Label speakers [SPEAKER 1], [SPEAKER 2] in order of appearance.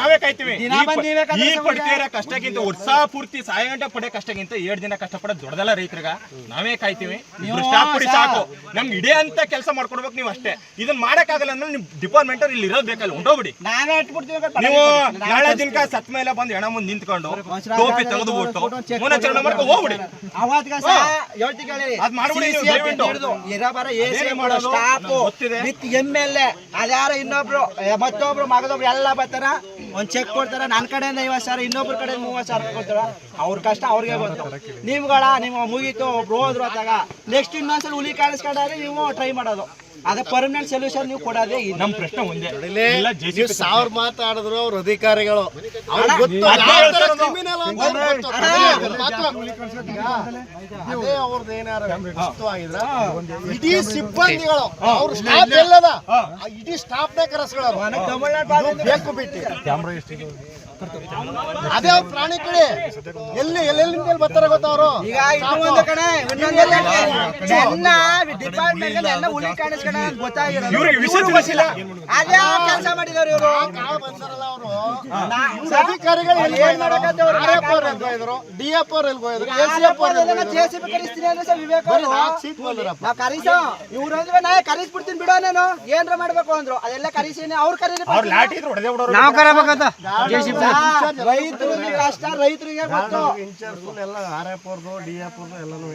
[SPEAKER 1] ನಾವೇ ಕಾಯ್ತೀವಿ. ಈ ಪಡ್ತಿರೋ ಕಷ್ಟಕ್ಕಿಂತ ಉತ್ಸಾಹ ಪೂರ್ತಿ ಸಹಾಯ ಗಂಟೆ ಪಡೆ ಕಷ್ಟಕ್ಕಿಂತ ಏಳು ದಿನ ಕಷ್ಟಪಡೋದು ದೊಡ್ಡದಲ್ಲ ರೈತರಿಗ. ನಾವೇ ಕಾಯ್ತೀವಿ. ಸ್ಟಾಪ್ ಕೊಡಿ ಸಾಕು. ನಮ್ಗೆ ಇಡೇ ಅಂತ ಕೆಲಸ ಮಾಡ್ಕೊಡ್ಬೇಕು ನೀವು ಅಷ್ಟೇ. ಇದನ್ನ ಮಾಡಕ್ಕಾಗಲ್ಲ ಅಂದ್ರೆ ನಿಮ್ ಡಿಪಾರ್ಟ್ಮೆಂಟ್ ಇಲ್ಲಿ ಇರೋದ್ ಬೇಕಲ್ಲ ಹೊಂಟೋಗ್ಬಿಡಿ
[SPEAKER 2] ನಾವೇ
[SPEAKER 1] ನಾಳೆ ದಿನಕ ಸತ್ ಮೇಲೆ ಬಂದು ಹೆಣ ಮುಂದೆ ನಿಂತ್ಕೊಂಡು ಟೋಪಿ ತೆಗೆದು ಬಿಟ್ಟು
[SPEAKER 2] ಚೆಕ್
[SPEAKER 1] ಮಾಡ್ಕೊಂಡು ಹೋಗ್ಬಿಡಿ. ಅದ್ ಮಾಡ್ಬಿಡಿ
[SPEAKER 2] ಎಂ ಎಲ್ ಎ ಅದ್ಯಾರ ಇನ್ನೊಬ್ರು ಮತ್ತೊಬ್ರು ಮಗದೊಬ್ರು ಎಲ್ಲ ಬರ್ತಾರ. ಒಂದ್ ಚೆಕ್ ಕೊಡ್ತಾರ ನನ್ನ ಕಡೆಯಿಂದ ಐವತ್ತು ಸಾವಿರ, ಇನ್ನೊಬ್ರ ಕಡೆ ಮೂವತ್ತು ಸಾವಿರ ಕೊಡ್ತಾರ. ಅವ್ರ ಕಷ್ಟ, ಅವ್ರಿಗೆ ಗೊತ್ತು. ನಿಮ್ಗಳ ನಿಮ್ಮ ಮುಗೀತು, ಒಬ್ರು ಹೋದ್ರು ಅತ್ತಾಗ ನೆಕ್ಸ್ಟ್ ಇನ್ನೊಂದ್ಸಲ ಹುಲಿ ಕಾಣಿಸ್ಕೊಂಡ್ರೆ ನೀವು ಟ್ರೈ ಮಾಡೋದು. ಅದ ಪರ್ಮನೆಂಟ್ ಸೊಲ್ಯೂಷನ್ ನೀವು ಕೊಡೋದೇ ಇದು
[SPEAKER 1] ನಮ್ ಪ್ರಶ್ನೆ ಒಂದೇ.
[SPEAKER 3] ಇಲ್ಲಿ ನೀವು ಸಾವಿರ ಮಾತಾಡಿದ್ರು ಅವ್ರ ಅಧಿಕಾರಿಗಳು. ಗೊತ್ತು ಯಾವ criminal ಅಂತ ಅವ್ರಿಗೆ ಗೊತ್ತು. ಅದೇ. ಈಗ ಏನಾರ ಇಡೀ ಸಿಬ್ಬಂದಿಗಳು ಅವ್ರ ಸ್ಟಾಫ್ ಎಲ್ಲದ ಆ ಇಡೀ ಸ್ಟಾಫ್ ನೇ ಕರೆಸ್ಕೊಳ್ಳೋರು. ಇದು ಬೇಕು ಬಿಟ್ಟು. ಅದೇ ಅವ್ರ ಪ್ರಾಣಿ ಕಡೆ. ಎಲ್ಲಿ ಎಲ್ಲೆಲ್ಲಿಂದ ಬರ್ತಾರ ಗೊತ್ತವ್ರು
[SPEAKER 2] ಈಗ ಇನ್ನೂ ಒಂದು ಕಡೆ ಇನ್ನೊಂದು ಎಲ್ಲ ಡಿಪಾರ್ಟ್ಮೆಂಟ್ ಎಲ್ಲ ಹುಲಿ ಗೊತ್ತಾಗಿರೋದು.
[SPEAKER 1] ಇವ್ರಿಗೆ ವಿಷಯ ತಿಳಿಸಿಲ್ಲ
[SPEAKER 2] ಅದೇ ಕೆಲಸ ಮಾಡಿದವ್ರು ಇವರು.
[SPEAKER 3] ಕಾಳು ಬಂದಾರಲ್ಲ ಅವರು. ಅಧಿಕಾರಿಗಳು ಎಲ್ಲಿ
[SPEAKER 2] ಏನ್ ಮಾಡಕತ್ತವ್ರು?
[SPEAKER 3] ಆರ್ ಎಫ್ ಅವ್ರು ಎಲ್ಲಿ ಹೋಗಿದ್ರು ಡಿ ಎಫ್ ಅವ್ರು ಎಲ್ಲಿ ಹೋಗಿದ್ರು ಎಸ್ ಅವ್ರು ಎಲ್ಲಿ ಹೋಗಿದ್ರು?
[SPEAKER 2] ಜೆಸಿಬಿ ಕರಿಸ್ತೀನಿ ಅಂದ್ರೆ ಸರ್ ವಿವೇಕ್ ಅವರು
[SPEAKER 3] ನಾಲ್ಕು ಸೀಟ್ ಬಂದಿರಪ್ಪ.
[SPEAKER 2] ನಾವ್ ಕರೀಸೋ. ಇವ್ರು ಅಂದ್ರೆ ನಾ ಕರೀಸ್ಬಿಡ್ತೀನಿ ಬಿಡೋ ನಾನು ಏನ್ರ ಮಾಡ್ಬೇಕು ಅಂದ್ರು. ಅದೆಲ್ಲ ಕರೀಸಿನಿ. ಅವ್ರು ಕರೀರಿ
[SPEAKER 1] ಅವ್ರ ಲಾಠಿ ಇದ್ರೆ ಹೊಡೆದೇ ಬಿಡೋರು.
[SPEAKER 4] ನಾವು ಕರಬೇಕಂತ.
[SPEAKER 2] ರೈತರಿಗೆ ಕಷ್ಟ ರೈತರಿಗೆ ಗೊತ್ತು.
[SPEAKER 3] ಇನ್ಚಾರ್ಜ್ ಎಲ್ಲ ಆರ್ ಎಫ್ ಅವ್ರದ್ದು ಡಿ ಎಫ್ ಅವ್ರದ್ದು ಎಲ್ಲನೂ